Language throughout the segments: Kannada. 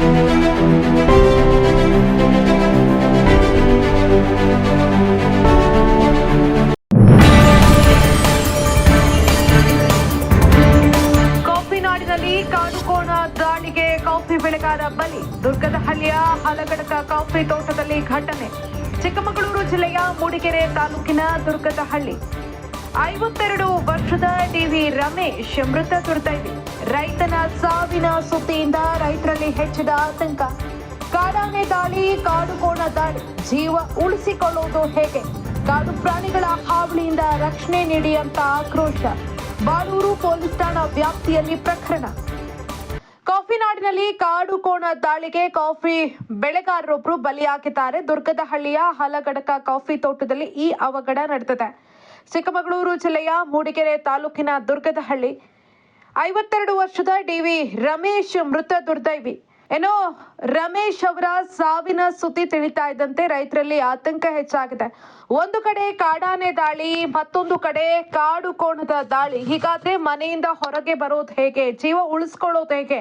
ಕಾಫಿ ನಾಡಿನಲ್ಲಿ ಕಾಡುಕೋಣ ದಾಳಿಗೆ ಕಾಫಿ ಬೆಳೆಗಾರ ಬಲಿ. ದುರ್ಗದಹಳ್ಳಿಯ ಹಲಗಡಕ ಕಾಫಿ ತೋಟದಲ್ಲಿ ಘಟನೆ. ಚಿಕ್ಕಮಗಳೂರು ಜಿಲ್ಲೆಯ ಮೂಡಿಗೆರೆ ತಾಲೂಕಿನ ದುರ್ಗದಹಳ್ಳಿ. ಐವತ್ತೆರಡು ವರ್ಷದ ರಮೇಶ್ ಮೃತ ದುರ್ದೈವಿ ರೈತನ ಸಾವಿನ ಸುದ್ದಿಯಿಂದ ರೈತರಲ್ಲಿ ಹೆಚ್ಚಿದ ಆತಂಕ. ಕಾಡಾನೆ ದಾಳಿ ಕಾಡುಕೋಣ ದಾಳಿ, ಜೀವ ಉಳಿಸಿಕೊಳ್ಳುವುದು ಹೇಗೆ? ಕಾಡು ಪ್ರಾಣಿಗಳ ಹಾವಳಿಯಿಂದ ರಕ್ಷಣೆ ನೀಡಿ ಅಂತ ಆಕ್ರೋಶ. ಬಾಳೂರು ಪೊಲೀಸ್ ಠಾಣಾ ವ್ಯಾಪ್ತಿಯಲ್ಲಿ ಪ್ರಕರಣ. ಕಾಫಿ ನಾಡಿನಲ್ಲಿ ಕಾಡು ಕೋಣ ದಾಳಿಗೆ ಕಾಫಿ ಬೆಳೆಗಾರರೊಬ್ಬರು ಬಲಿಯಾಗಿದ್ದಾರೆ. ದುರ್ಗದಹಳ್ಳಿಯ ಹಲಗಡಕ ಕಾಫಿ ತೋಟದಲ್ಲಿ ಈ ಅವಘಡ ನಡೆದಿದೆ. ಚಿಕ್ಕಮಗಳೂರು ಜಿಲ್ಲೆಯ ಮೂಡಿಗೆರೆ ತಾಲೂಕಿನ ದುರ್ಗದಹಳ್ಳಿ. ಐವತ್ತೆರಡು ವರ್ಷದ ಡಿವಿ ರಮೇಶ್ ಮೃತ ದುರ್ದೈವಿ ಏನೋ ರಮೇಶ್ ಅವರ ಸಾವಿನ ಸುದ್ದಿ ತಿಳಿತಾ ಇದ್ದಂತೆ ರೈತರಲ್ಲಿ ಆತಂಕ ಹೆಚ್ಚಾಗಿದೆ. ಒಂದು ಕಡೆ ಕಾಡಾನೆ ದಾಳಿ, ಮತ್ತೊಂದು ಕಡೆ ಕಾಡು ಕೋಣದ ದಾಳಿ. ಹೀಗಾದ್ರೆ ಮನೆಯಿಂದ ಹೊರಗೆ ಬರೋದು ಹೇಗೆ? ಜೀವ ಉಳಿಸ್ಕೊಳ್ಳೋದು ಹೇಗೆ?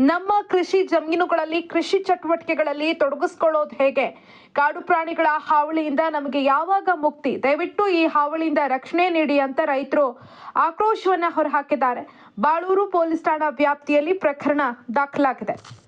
ನಮ್ಮ ಕೃಷಿ ಜಮೀನುಗಳಲ್ಲಿ, ಕೃಷಿ ಚಟುವಟಿಕೆಗಳಲ್ಲಿ ತೊಡಗಿಸ್ಕೊಳ್ಳೋದು ಹೇಗೆ? ಕಾಡು ಪ್ರಾಣಿಗಳ ಹಾವಳಿಯಿಂದ ನಮಗೆ ಯಾವಾಗ ಮುಕ್ತಿ? ದಯವಿಟ್ಟು ಈ ಹಾವಳಿಯಿಂದ ರಕ್ಷಣೆ ನೀಡಿ ಅಂತ ರೈತರು ಆಕ್ರೋಶವನ್ನ ಹೊರಹಾಕಿದ್ದಾರೆ. ಬಾಳೂರು ಪೊಲೀಸ್ ಠಾಣಾ ವ್ಯಾಪ್ತಿಯಲ್ಲಿ ಪ್ರಕರಣ ದಾಖಲಾಗಿದೆ.